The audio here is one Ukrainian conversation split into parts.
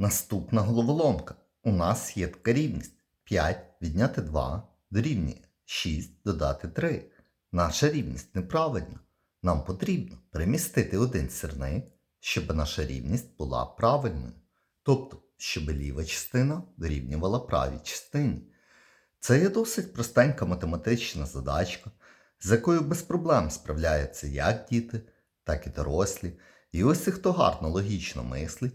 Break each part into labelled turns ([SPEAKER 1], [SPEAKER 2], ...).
[SPEAKER 1] Наступна головоломка. У нас є така рівність. 5 відняти 2 дорівнює 6 додати 3. Наша рівність неправильна. Нам потрібно перемістити один сірник, щоб наша рівність була правильною. Тобто, щоб ліва частина дорівнювала правій частині. Це є досить простенька математична задачка, з якою без проблем справляються як діти, так і дорослі. І ось хто гарно логічно мислить,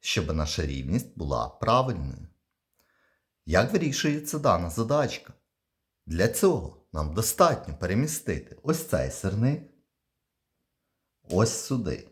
[SPEAKER 1] щоб наша рівність була правильною. Як вирішується дана задачка? Для цього нам достатньо перемістити ось цей сирник ось сюди.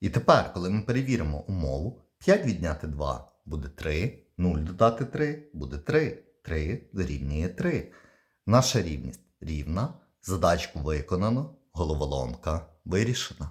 [SPEAKER 1] І тепер, коли ми перевіримо умову, 5 відняти 2 буде 3, 0 додати 3 буде 3, 3 дорівнює 3. Наша рівність рівна, задачку виконано, головоломка вирішена.